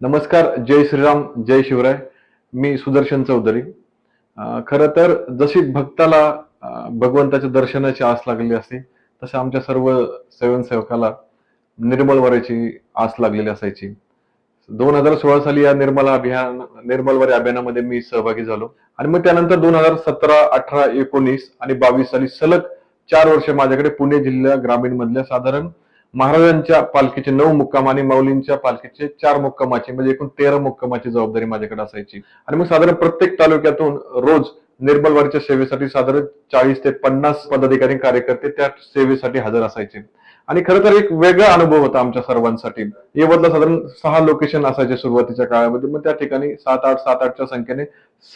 नमस्कार जय श्रीराम जय शिवराय. मी सुदर्शन चौधरी. खर खरं तर जशी भक्ताला भगवंताच्या दर्शनाची आस लागलेली असते तसे आमच्या सर्व स्वयंसेवकाला निर्मलवारीची आस लागलेली असायची. दोन हजार सोळा साली या निर्मला अभियान निर्मलवारी अभियानामध्ये मी सहभागी झालो. आणि मग त्यानंतर दोन हजार सतरा अठरा एकोणीस आणि बावीस साली सलग चार वर्ष माझ्याकडे पुणे जिल्हा ग्रामीण मधल्या साधारण महाराजांच्या पालखीचे नऊ मुक्काम आणि माऊलींच्या पालखीचे चार मुक्कामाची म्हणजे एकूण तेरा मुक्कामाची जबाबदारी माझ्याकडे असायची. आणि मग साधारण प्रत्येक तालुक्यातून रोज निर्मलवाडीच्या सेवेसाठी साधारण चाळीस ते पन्नास पदाधिकारी कार्यकर्ते त्या सेवेसाठी हजर असायचे. आणि खरं तर एक वेगळा अनुभव होता आमच्या सर्वांसाठी. येवतला साधारण सहा लोकेशन असायचे सुरुवातीच्या काळामध्ये मग त्या ठिकाणी सात आठ सात आठच्या संख्येने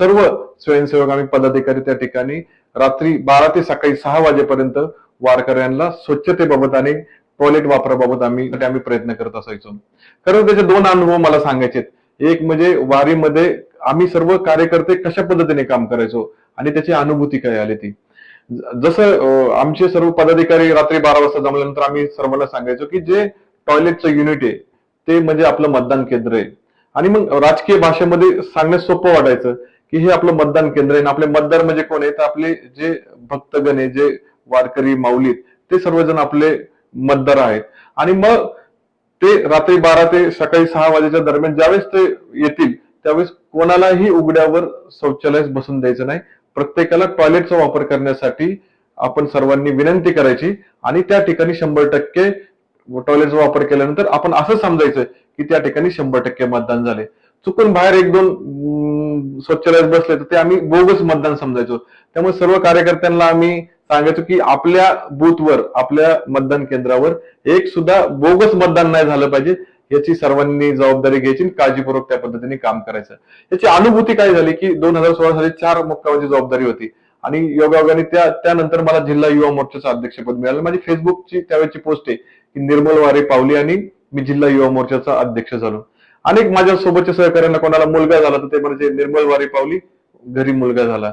सर्व स्वयंसेवक आणि पदाधिकारी त्या ठिकाणी रात्री बारा ते सकाळी सहा वाजेपर्यंत वारकऱ्यांना स्वच्छतेबाबत आणि टॉयलेट वापराबाबत आम्ही आम्ही प्रयत्न करत असायचो. खरं त्याचे दोन अनुभव मला सांगायचे एक म्हणजे वारीमध्ये आम्ही सर्व कार्यकर्ते कशा पद्धतीने काम करायचो आणि त्याची अनुभूती काय आली ती. जसं आमचे सर्व पदाधिकारी रात्री बारा वाजता जमल्यानंतर आम्ही सर्वांना सांगायचो की जे टॉयलेटचं युनिट आहे ते म्हणजे आपलं मतदान केंद्र आहे. आणि मग राजकीय भाषेमध्ये सांगण्यास सोपं वाटायचं की हे आपलं मतदान केंद्र आहे आणि आपले मतदार म्हणजे कोण आहे? तर आपले जे भक्तगण आहे जे वारकरी माऊलीत ते सर्वजण आपले मतदार आहेत. आणि मग ते रात्री बारा ते सकाळी सहा वाजेच्या दरम्यान ज्यावेळेस ते येतील त्यावेळेस कोणालाही उघड्यावर शौचालयास बसून द्यायचं नाही. प्रत्येकाला टॉयलेटचा वापर करण्यासाठी आपण सर्वांनी विनंती करायची आणि त्या ठिकाणी शंभर टक्के टॉयलेटचा वापर केल्यानंतर आपण असं समजायचं की त्या ठिकाणी शंभर टक्के मतदान झाले चुकून बाहेर एक दोन अं, शौचालयात बसले तर ते आम्ही बोगस मतदान समजायचो. त्यामुळे सर्व कार्यकर्त्यांना आम्ही सांगायचो की आपल्या बूथवर आपल्या मतदान केंद्रावर एक सुद्धा बोगस मतदान नाही झालं पाहिजे याची सर्वांनी जबाबदारी घ्यायची काळजीपूर्वक त्या पद्धतीने काम करायचं. याची अनुभूती काय झाली की दोन हजार सोळा साली चार मुक्कामाची जबाबदारी होती. आणि योगायोगाने त्या त्यानंतर मला जिल्हा युवा मोर्चाचं अध्यक्षपद मिळालं. माझी फेसबुकची त्यावेळेची पोस्ट आहे की निर्मल वारे पावली आणि मी जिल्हा युवा मोर्चाचा अध्यक्ष झालो. अनेक माझ्या सोबतच्या सहकार्यांना कोणाला मुलगा झाला तर ते म्हणजे निर्मल वारे पावली घरी मुलगा झाला.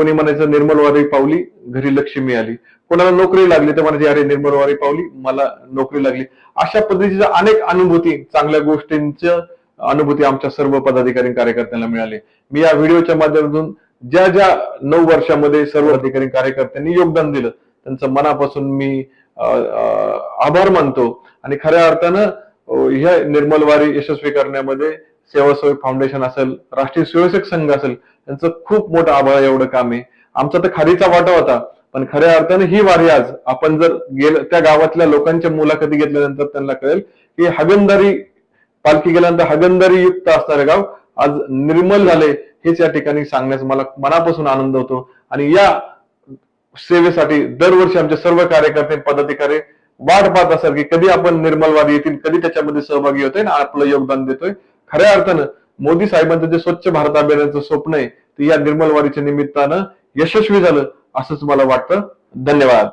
कोणी म्हणायचं निर्मलवारी पावली घरी लक्ष्मी आली. कोणाला नोकरी लागली तर म्हणायची अरे निर्मलवारी पावली मला नोकरी लागली. अशा पद्धतीच्या अनेक अनुभूती चांगल्या गोष्टींच्या अनुभूती आमच्या सर्व पदाधिकारी कार्यकर्त्यांना मिळाली. मी या व्हिडिओच्या माध्यमातून ज्या ज्या नऊ वर्षामध्ये सर्व अधिकारी कार्यकर्त्यांनी योगदान दिलं त्यांचं मनापासून मी अं, आभार मानतो. आणि खऱ्या अर्थानं ह्या निर्मलवारी यशस्वी करण्यामध्ये सेवासोय फाउंडेशन असेल राष्ट्रीय स्वयंसेवक संघ असेल त्यांचं खूप मोठं आभार एवढं काम आहे. आमचा तर खारीचा वाटा होता पण खऱ्या अर्थाने ही वारी आज आपण जर गेलं त्या गावातल्या लोकांच्या मुलाखती घेतल्यानंतर त्यांना कळेल की हगंदारी पालखी गेल्यानंतर हगंदारी युक्त असणारे गाव आज निर्मल झाले हेच या ठिकाणी सांगण्यास मला मनापासून आनंद होतो. आणि या सेवेसाठी दरवर्षी आमचे सर्व कार्यकर्ते पदाधिकारी वाट पाहत असाल की कधी आपण निर्मलवादी येतील कधी त्याच्यामध्ये सहभागी होतोय आणि आपलं योगदान देतोय. खऱ्या अर्थानं मोदी साहेबांचं जे स्वच्छ भारत अभियानाचं स्वप्न आहे ते या निर्मलवारीच्या निमित्तानं यशस्वी झालं असंच मला वाटतं. धन्यवाद.